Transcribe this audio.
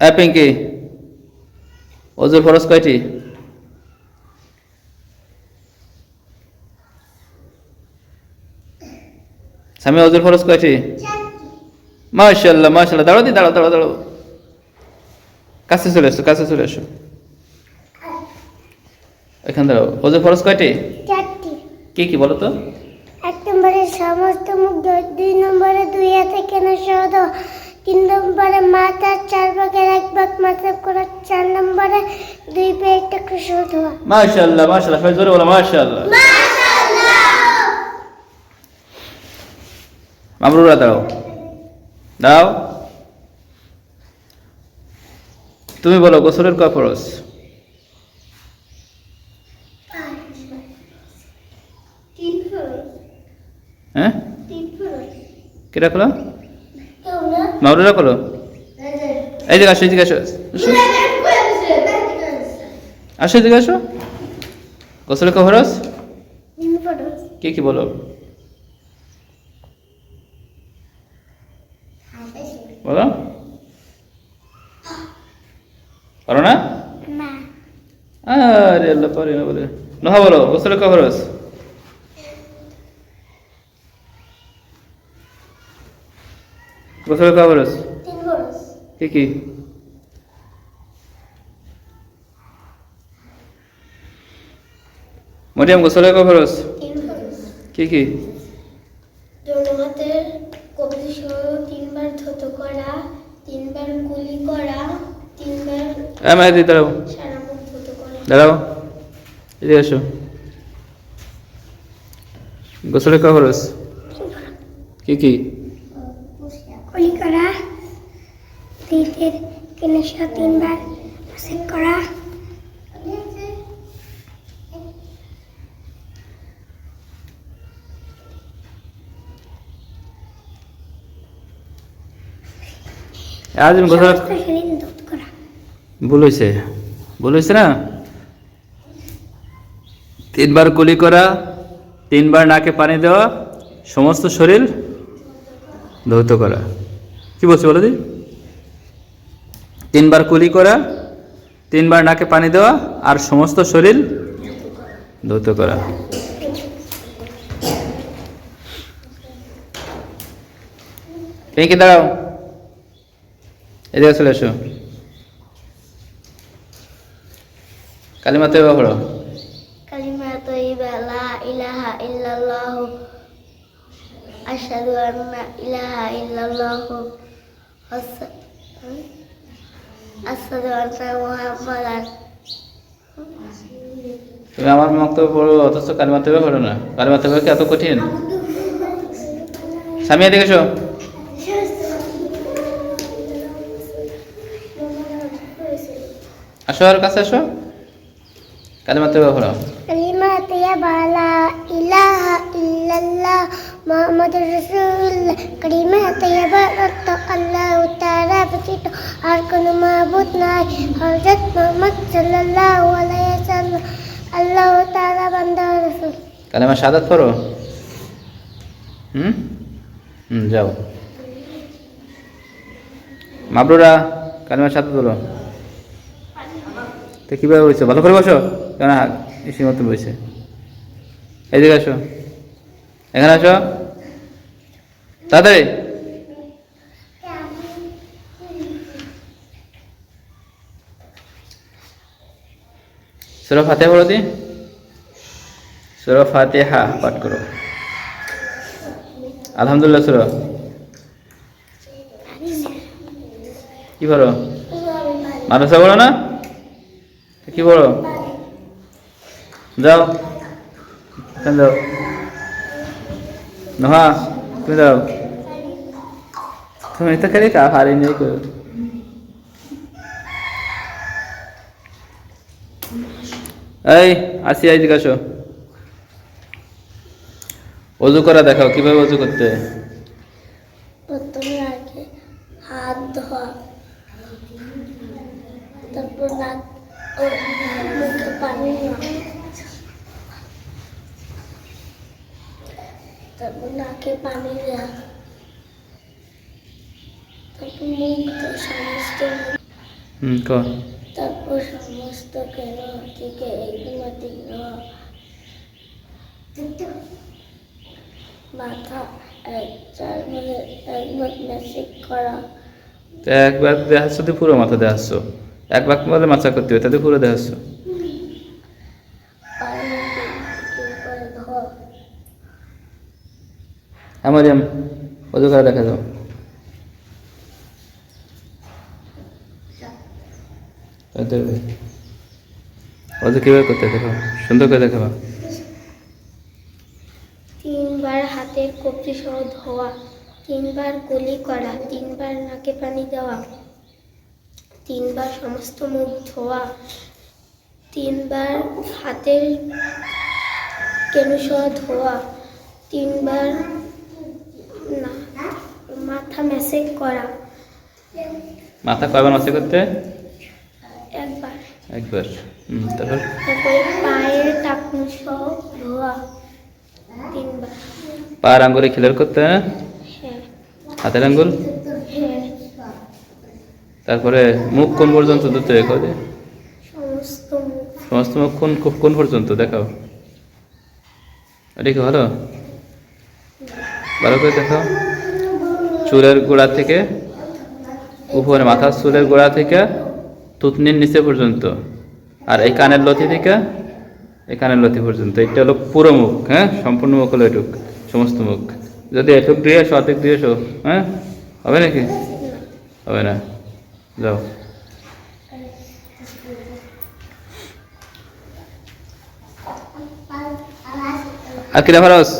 এ পিঙ্কি অজুর ফরজ কয়টি? স্বামী অজুর ফরজ কয়টি? মাশাল্লাহ মাশাল্লাহ দাঁড়াও দি দাঁড়াও দাঁড়াও দাঁড়াও। কাছে চলে এসো কাছে চলে এসো। এখানে দাঁড়াও অজুর ফরজ কয়টি? চারটি। কি কি বলো তো? এক নম্বরে সমস্ত মুখ দুই নম্বরে দুই হাতে কেনা সহ তিন নম্বরে মাথার চার ভাগের এক ভাগ মাথা করা চার নম্বরে দুই পেট টাকা সহ ধোয়া। মাশাল্লাহ মাশাল্লাহ সবাই জোরে বলো মাশাল্লাহ মামরুরা দাও। দাও। তুমি বলো গোসলের কয় ফরজ? হ্যাঁ? তিন ফরজ। মামরুরা খোলো এই দিকে আসো এই দিকে আসো। আসো। এদিকে আসো। তিন ফরজ? কি কি বলো? বলো। পারো না? আরে আল্লাহ পারি না বলে। নহা বলো গোসলের কয় গোসলের কয় ফরজ কি কি? মরিয়াম গোসলের কয় তিন কি কি? দোনো হাতের কবজি সহ তিনবার ধত করা তিনবার কুলি করা তিনবার হ্যাঁ দাঁড়াও। এদিকে আসো। কয় কি কি? কুলি করা তিতের কেনে তিনবার সেট করা। ভুল হয়েছে ভুল হয়েছে না? তিনবার কুলি করা তিনবার নাকে পানি দেওয়া সমস্ত শরীর ধৌত করা। কি বলছি বলো দি? তিনবার কুলি করা, তিনবার নাকে পানি দেওয়া আর সমস্ত শরীর ধৌত করা। দাঁড়াও। এদিকে চলে এসো। কালিমা তো পড়ো। কালিমা তৈবা ইলাহা ইল্লাল্লাহ আশহাদু আন্না ইলাহা ইল্লাল্লাহ আস- আশহাদু আন্না মুহাম্মাদান তুমি আমার বক্তব্য পড়ো অথচ কালিমা তৈবা পড়ো না। কালিমা তৈবা কি এত কঠিন? স্বামী এদিকে এসো। আসো আর কাছে আসো। কালিমা তৈবা পড়ো। কালিমা তৈবা লা ইলাহা ইল্লাল্লাহ মুহাম্মাদুর রাসূলুল্লাহ কালিমা তৈবা রত আল্লাহ তাআলা ব্যতীত আর কোনো মাবুদ নাই হযরত মুহাম্মদ সাল্লাল্লাহু আলাইহি ওয়াসাল্লাম আল্লাহ তাআলা বান্দা রাসূল কালিমা সাদাত পড়ো হুম হুম যাও মাবরুরা কালিমা সাদাত বলো তো কীভাবে বলছো؟ ভালো করে বসো। কেন ইসি মতো বসে। এইদিকে আসো। এখানে আসো। তাড়াতাড়ি সুরা ফাতে পড়ো দি সুরা ফাতেহা পাঠ করো। আলহামদুলিল্লাহ সুরা। কি পড়ো? মাদ্রাসা পড়ো না? কি পড়ো? যাও। যাও। নহা, তুমি যাও। তুমি তো খালি কা হারি নেই করো এই আসি এই জিজ্ঞাসা অজু করা দেখাও, কীভাবে অজু করতে? প্রথমে আগে হাত ধোয়া। তারপর নাক পানি তারপর নাকে পানি দেওয়া। মুখ সমস্ত হুম তারপর সমস্ত কেন থেকে মাথা মানে একবার করা। একবার দেখাচ্ছ তুই পুরো মাথা দেখাচ্ছ। এক বাক বলে মাথা করতে হবে তাতে পুরো দেখাচ্ছ। মারিয়াম অজু করে দেখা যাও অজু কীভাবে করতে দেখো সুন্দর করে দেখাবা। তিনবার হাতের কবজি সহ ধোয়া তিনবার কুলি করা তিনবার নাকে পানি দেওয়া তিনবার সমস্ত মুখ ধোয়া তিনবার হাতের কেনু সহ ধোয়া তিনবার না মাথা ম্যাসেজ করা। মাথা কয়বার মাসে করতে একবার। তারপর? পায়ের টাকুন সহ ধোয়া। তিনবার। পায়ের আঙ্গুলে খেলার করতে হ্যাঁ? হাতের আঙ্গুল? হ্যাঁ। তারপরে মুখ কোন পর্যন্ত ধুতে হবে সমস্ত মুখ। সমস্ত মুখ কোন কোন পর্যন্ত? দেখাও। এটা কি ভালো? ভালো করে দেখাও। চুলের গোড়া থেকে উপরে মাথার চুলের গোড়া থেকে তুতনির নিচে পর্যন্ত। আর এই কানের লতি থেকে এই কানের লতি পর্যন্ত, এটা হলো পুরো মুখ হ্যাঁ? সম্পূর্ণ মুখ হলো এটুক, সমস্ত মুখ। যদি এটুক দিয়ে এসো অর্ধেক দিয়ে এসো হ্যাঁ? হবে নাকি? হবে না। যাও। আর কিরা ভারস